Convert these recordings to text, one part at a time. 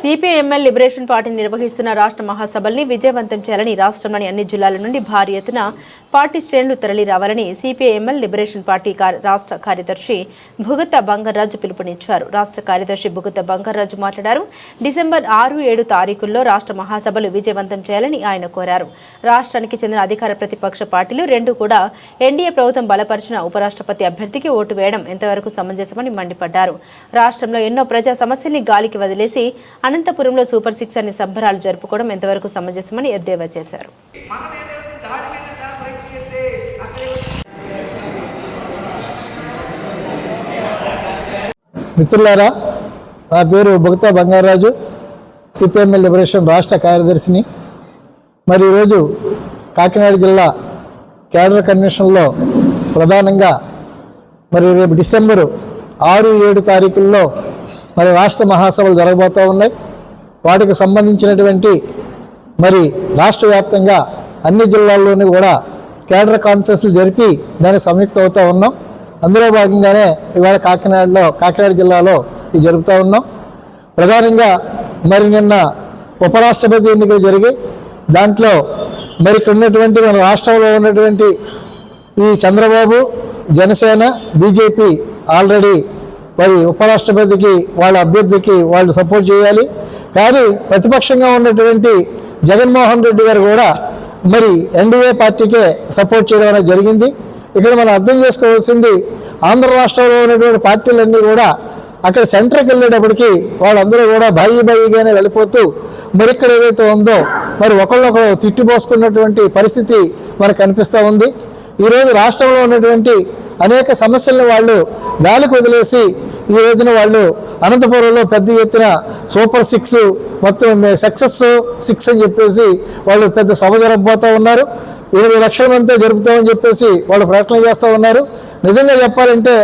CPIML liberation party నిర్వహిస్తున్న రాష్ట్ర మహాసభల్ని విజయవంతం చేయాలని రాష్ట్రంలోని అన్ని జిల్లాల నుండి భారీ ఎత్తున పార్టీ శ్రేణులు తరలి రావాలని సిపిఐఎంఎల్ లిబరేషన్ పార్టీ రాష్ట్ర కార్యదర్శి భుగత బంగారాజు పిలుపునిచ్చారు. రాష్ట్ర కార్యదర్శి భుగత బంగారాజు మాట్లాడారు. డిసెంబర్ ఆరు ఏడు తారీఖుల్లో రాష్ట్ర మహాసభలు విజయవంతం చేయాలని ఆయన కోరారు. రాష్ట్రానికి చెందిన అధికార ప్రతిపక్ష పార్టీలు రెండు కూడా ఎన్డీఏ ప్రభుత్వం బలపరిచిన ఉపరాష్ట్రపతి అభ్యర్థికి ఓటు వేయడం ఎంతవరకు సమంజసమని మండిపడ్డారు. రాష్ట్రంలో ఎన్నో ప్రజా సమస్యల్ని గాలికి వదిలేసి అనంతపురంలో సూపర్ సిక్స్ అనే సంబరాలు జరుపుకోవడం ఎంతవరకు సమంజసమని ఎద్దేవా చేశారు. మిత్రులారా నా పేరు భక్త బంగారాజు సిపిఎంఎల్ లిబరేషన్ రాష్ట్ర కార్యదర్శిని. మరి ఈరోజు కాకినాడ జిల్లా కేడర్ కన్వెన్షన్లో ప్రధానంగా మరి రేపు డిసెంబరు ఆరు ఏడు తారీఖుల్లో మరి రాష్ట్ర మహాసభలు జరగబోతూ ఉన్నాయి. వాటికి సంబంధించినటువంటి మరి రాష్ట్ర వ్యాప్తంగా అన్ని జిల్లాల్లోనూ కూడా కేడర్ కాన్ఫరెన్స్లు జరిపి దానికి సంయుక్త అవుతూ ఉన్నాం. అందులో భాగంగానే ఇవాళ కాకినాడలో కాకినాడ జిల్లాలో ఇది జరుపుతూ ఉన్నాం. ప్రధానంగా మరి నిన్న ఉపరాష్ట్రపతి ఎన్నికలు జరిగాయి దాంట్లో మరి ఇక్కడ ఉన్నటువంటి మన రాష్ట్రంలో ఉన్నటువంటి ఈ చంద్రబాబు జనసేన బీజేపీ ఆల్రెడీ మరి ఉపరాష్ట్రపతికి వాళ్ళ అభ్యర్థికి వాళ్ళు సపోర్ట్ చేయాలి. కానీ ప్రతిపక్షంగా ఉన్నటువంటి జగన్మోహన్ రెడ్డి గారు కూడా మరి ఎన్డీఏ పార్టీకే సపోర్ట్ చేయడం అనేది జరిగింది. ఇక్కడ మనం అర్థం చేసుకోవాల్సింది ఆంధ్ర రాష్ట్రంలో ఉన్నటువంటి పార్టీలన్నీ కూడా అక్కడ సెంటర్కి వెళ్ళేటప్పటికి వాళ్ళందరూ కూడా బాయి బాయిగానే వెళ్ళిపోతూ మరి ఇక్కడ ఏదైతే ఉందో మరి ఒకళ్ళొకరు తిట్టిపోసుకున్నటువంటి పరిస్థితి మనకు కనిపిస్తూ ఉంది. ఈరోజు రాష్ట్రంలో ఉన్నటువంటి అనేక సమస్యలను వాళ్ళు గాలికి వదిలేసి ఈ రోజున వాళ్ళు అనంతపురంలో పెద్ద ఎత్తున సూపర్ సిక్స్ మొత్తం సక్సెస్ సిక్స్ అని చెప్పేసి వాళ్ళు పెద్ద సభ జరగబోతూ ఉన్నారు. ఇరవై లక్షల మందితో జరుపుతామని చెప్పేసి వాళ్ళు ప్రకటన చేస్తూ ఉన్నారు. నిజంగా చెప్పాలంటే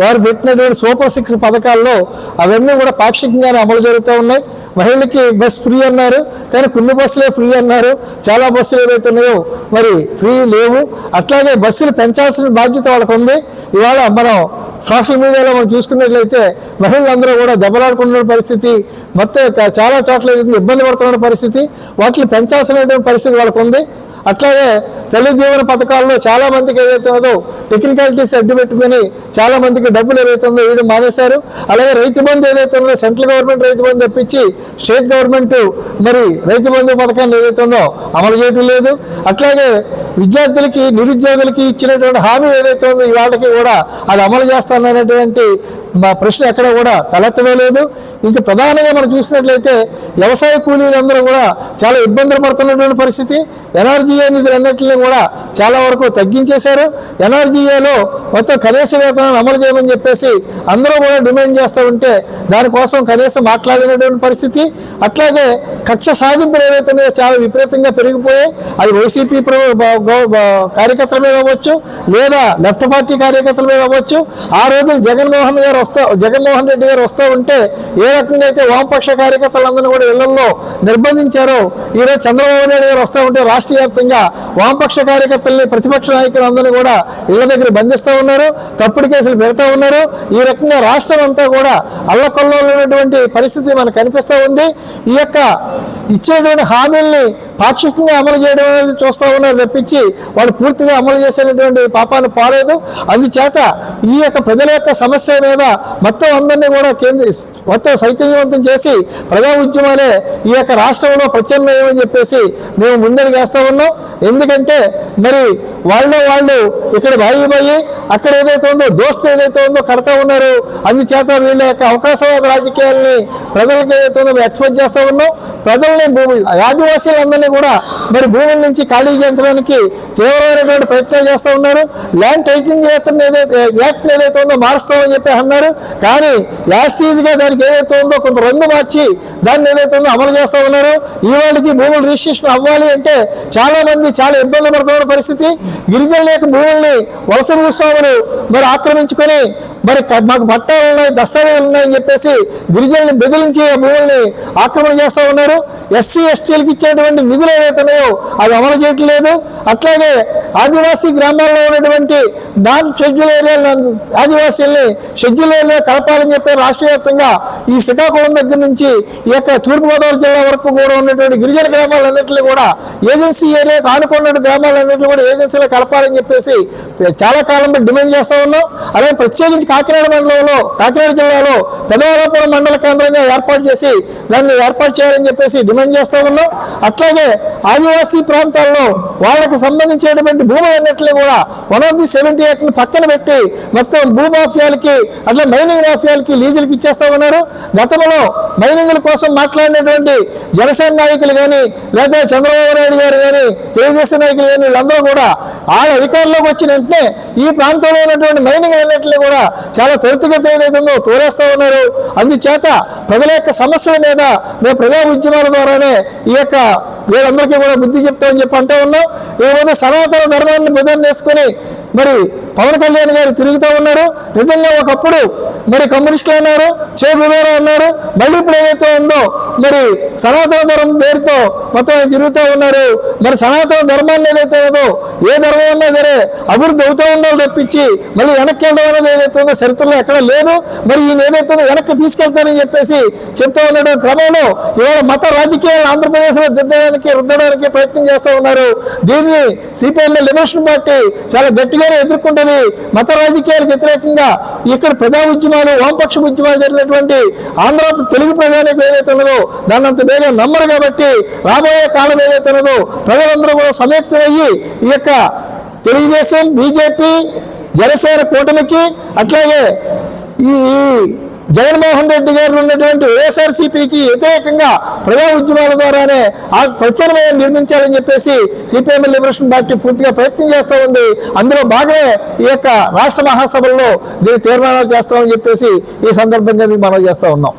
వారు పెట్టినటువంటి సూపర్ సిక్స్ పథకాల్లో అవన్నీ కూడా పాక్షికంగానే అమలు జరుగుతూ ఉన్నాయి. మహిళలకి బస్ ఫ్రీ అన్నారు. కానీ కొన్ని బస్సులే ఫ్రీ అన్నారు. చాలా బస్సులు ఏవైతే ఉన్నాయో మరి ఫ్రీ లేవు. అట్లాగే బస్సులు పెంచాల్సిన బాధ్యత వాళ్ళకు ఉంది ఇవాళ మనం సోషల్ మీడియాలో మనం చూసుకున్నట్లయితే మహిళలందరూ కూడా దెబ్బలాడుకుంటున్న పరిస్థితి మొత్తం చాలా చోట్ల ఇబ్బంది పడుతున్న పరిస్థితి వాటిని పెంచాల్సినటువంటి పరిస్థితి వాళ్ళకు ఉంది అట్లాగే తల్లి దీవెన పథకాల్లో చాలా మందికి ఏదైతే ఉందో టెక్నికాలిటీస్ అడ్డు పెట్టుకుని చాలా మందికి డబ్బులు ఏదైతే ఉందో వేయడం మానేశారు. అలాగే రైతు బంధు ఏదైతే ఉందో సెంట్రల్ గవర్నమెంట్ రైతు బంధు తెప్పించి స్టేట్ గవర్నమెంట్ మరి రైతు బంధు పథకాన్ని ఏదైతే ఉందో అమలు చేయడం లేదు. అట్లాగే విద్యార్థులకి నిరుద్యోగులకి ఇచ్చినటువంటి హామీ ఏదైతే ఉందో ఇవాళకి కూడా అది అమలు చేస్తాననేటువంటి మా ప్రశ్న ఎక్కడ కూడా తలెత్తడం లేదు. ఇంకా ప్రధానంగా మనం చూసినట్లయితే వ్యవసాయ కూలీలందరూ కూడా చాలా ఇబ్బందులు పడుతున్నటువంటి పరిస్థితి. ఎన్ఆర్జీఏ నిధులన్నింటినీ కూడా చాలా వరకు తగ్గించేశారు. ఎన్ఆర్జీఏలో మొత్తం కనీస వేతనాలు అమలు చేయమని చెప్పేసి అందరూ కూడా డిమాండ్ చేస్తూ ఉంటే దానికోసం కనీసం మాట్లాడినటువంటి పరిస్థితి. అట్లాగే కక్ష సాధింపులు ఏవైతే చాలా విపరీతంగా పెరిగిపోయాయి. అది వైసీపీ కార్యకర్తల మీద అవ్వచ్చు లేదా లెఫ్ట్ పార్టీ కార్యకర్తల మీద అవ్వచ్చు. ఆ రోజు జగన్మోహన్ గారు వస్తా జగన్మోహన్ రెడ్డి గారు వస్తూ ఉంటే ఏ రకంగా అయితే వామపక్ష కార్యకర్తలందరినీ కూడా ఇళ్ళలో నిర్బంధించారో ఈరోజు చంద్రబాబు నాయుడు గారు వస్తూ ఉంటే రాష్ట్ర వ్యాప్తంగా వామపక్ష కార్యకర్తల్ని ప్రతిపక్ష నాయకులందరినీ కూడా ఇళ్ళ దగ్గర బంధిస్తూ ఉన్నారు తప్పుడు కేసులు పెడతా ఉన్నారు. ఈ రకంగా రాష్ట్రం అంతా కూడా అల్లకొల్లో ఉన్నటువంటి పరిస్థితి మనకు కనిపిస్తూ ఉంది. ఈ యొక్క ఇచ్చినటువంటి హామీల్ని పాక్షికంగా అమలు చేయడం అనేది చూస్తూ ఉన్నారు తప్పించి వాళ్ళు పూర్తిగా అమలు చేసేటటువంటి పాపాన్ని పాలేదు. అందుచేత ఈ యొక్క ప్రజల యొక్క సమస్య మీద మొత్తం అందరినీ కూడా కేంద్ర మొత్తం చైతన్యవంతం చేసి ప్రజా ఉద్యమాలే ఈ యొక్క రాష్ట్రంలో ప్రత్యామ్నాయం అని చెప్పేసి మేము ముందడుగు వేస్తూ ఉన్నాం. ఎందుకంటే మరి వాళ్ళే వాళ్ళు ఇక్కడ బాయి అక్కడ ఏదైతే ఉందో దోస్తు ఏదైతే ఉందో కడతా ఉన్నారు అందుచేత వీళ్ళ యొక్క అవకాశవాద రాజకీయాల్ని ప్రజలకు ఏదైతే ఉందో మేము ఎక్స్పెక్ట్ చేస్తూ ఉన్నాం. ప్రజల్ని భూమి ఆదివాసీలందరినీ కూడా మరి భూముల నుంచి ఖాళీ చేయించడానికి తీవ్రమైనటువంటి ప్రయత్నాలు చేస్తూ ఉన్నారు. ల్యాండ్ టైటింగ్ ఏదైతే యాక్ట్ ఏదైతే ఉందో మారుస్తామని చెప్పి అన్నారు. కానీ యాస్టీజ్గా దానికి ఏదైతే ఉందో కొంత రంగు మార్చి దాన్ని ఏదైతే ఉందో అమలు చేస్తూ ఉన్నారు. ఈ వాళ్ళకి భూములు రిజిస్ట్రేషన్ అవ్వాలి అంటే చాలామంది చాలా ఇబ్బంది పడుతున్నారు. పరిస్థితి గిరిజనుల యొక్క భూముల్ని వలస భూస్వాములు మరి ఆక్రమించుకొని మరి మాకు పట్టాలు ఉన్నాయి దస్తావేజులు ఉన్నాయని చెప్పేసి గిరిజనుల్ని బెదిరించి ఆ భూముల్ని ఆక్రమణ చేస్తూ ఉన్నారు. ఎస్సీ ఎస్టీలకు ఇచ్చేటువంటి నిధులు ఏవైతే ఉన్నాయో అవి అమలు చేయట్లేదు అట్లాగే ఆదివాసీ గ్రామాల్లో ఉన్నటువంటి నాన్ షెడ్యూల్ ఏరియా ఆదివాసీల్ని షెడ్యూల్ ఏరియా కలపాలని చెప్పి రాష్ట్ర వ్యాప్తంగా ఈ శ్రీకాకుళం దగ్గర నుంచి ఈ యొక్క తూర్పుగోదావరి జిల్లా వరకు కూడా ఉన్నటువంటి గిరిజన గ్రామాలన్నింటినీ కూడా ఏజెన్సీ ఏరియాకు ఆనుకున్న గ్రామాలన్నింటినీ కూడా ఏజెన్సీలో కలపాలని చెప్పేసి చాలా కాలంలో డిమాండ్ చేస్తా ఉన్నాం. అలాగే ప్రత్యేకించి కాకినాడ మండలంలో కాకినాడ జిల్లాలో పెదవలపురం మండల కేంద్రంగా ఏర్పాటు చేసి దాన్ని ఏర్పాటు చేయాలని చెప్పేసి డిమాండ్ చేస్తా ఉన్నాం. అట్లాగే ఆదివాసీ ప్రాంతాల్లో వాళ్ళకు సంబంధించినటువంటి భూములన్నింటినీ కూడా వన్ ఆఫ్ ది సెవెంటీ ఎయిట్ని పక్కన పెట్టి మొత్తం భూ మాఫియాలకి అట్లా మైనింగ్ మాఫియాలకి లీజులకి ఇచ్చేస్తా ఉన్నారు. గతంలో మైనింగ్ల కోసం మాట్లాడినటువంటి జనసేన నాయకులు కానీ లేదా చంద్రబాబు నాయుడు గారు కానీ తెలుగుదేశం నాయకులు కానీ వీళ్ళందరూ కూడా వాళ్ళ అధికారంలోకి వచ్చిన వెంటనే ఈ ప్రాంతంలో ఉన్నటువంటి మైనింగ్ అన్నింటినీ కూడా చాలా త్వరితగతి ఏదైతుందో తోలేస్తూ ఉన్నారు. అందుచేత ప్రజల యొక్క సమస్యల మీద మేము ప్రజా ఉద్యమాల ద్వారానే ఈ యొక్క వీళ్ళందరికీ కూడా బుద్ధి చెప్తామని చెప్పి అంటూ ఉన్నాం. ఏమైనా సనాతన ధర్మాన్ని బుధం వేసుకొని మరి పవన్ కళ్యాణ్ గారు తిరుగుతూ ఉన్నారు. నిజంగా ఒకప్పుడు మరి కమ్యూనిస్టులు అన్నారు చే గురువారు అన్నారు మళ్ళీ ఇప్పుడు ఏదైతే ఉందో మరి సనాతన ధర్మం పేరుతో మొత్తం తిరుగుతూ ఉన్నారు. మరి సనాతన ధర్మాన్ని ఏదైతే ఉందో ఏ ధర్మం ఉన్నా సరే అభివృద్ధి అవుతూ ఉండాలి తప్పించి మళ్ళీ వెనక్కి వెళ్ళడం అనేది ఏదైతే ఉందో చరిత్రలో ఎక్కడ లేదు. మరి ఈయన ఏదైతే ఉందో వెనక్కి తీసుకెళ్తానని చెప్పేసి చెప్తా ఉండడం క్రమంలో ఇవాళ మత రాజకీయాలు ఆంధ్రప్రదేశ్లో దిద్దడానికి రుద్దడానికి ప్రయత్నం చేస్తూ ఉన్నారు. దీన్ని సిపిఎం లిబరేషన్ పార్టీ చాలా గట్టిగానే ఎదుర్కొంటుంది. మత రాజకీయాలకు వ్యతిరేకంగా ఇక్కడ ప్రజా ఉద్యమాలు వామపక్ష ఉద్యమాలు జరిగినటువంటి ఆంధ్ర తెలుగు ప్రజానికి ఏదైతే ఉన్నదో దాన్ని అంత వేగం నమ్మరు కాబట్టి రాబోయే కాలం ఏదైతే ఉన్నదో ప్రజలందరూ కూడా సంయుక్తమయ్యి ఈ యొక్క తెలుగుదేశం బీజేపీ జనసేన కూటమికి అట్లాగే ఈ జగన్మోహన్ రెడ్డి గారు ఉన్నటువంటి వైఎస్ఆర్సీపీకి వ్యతిరేకంగా ప్రజా ఉద్యమాల ద్వారానే ఆ ప్రత్యామ్నాయం నిర్మించాలని చెప్పేసి సిపిఎం లిబరేషన్ పార్టీ పూర్తిగా ప్రయత్నం చేస్తూ ఉంది. అందులో భాగమే ఈ యొక్క రాష్ట్ర మహాసభల్లో దీన్ని తీర్మానాలు చేస్తామని చెప్పేసి ఈ సందర్భంగా మేము మనం చేస్తూ ఉన్నాం.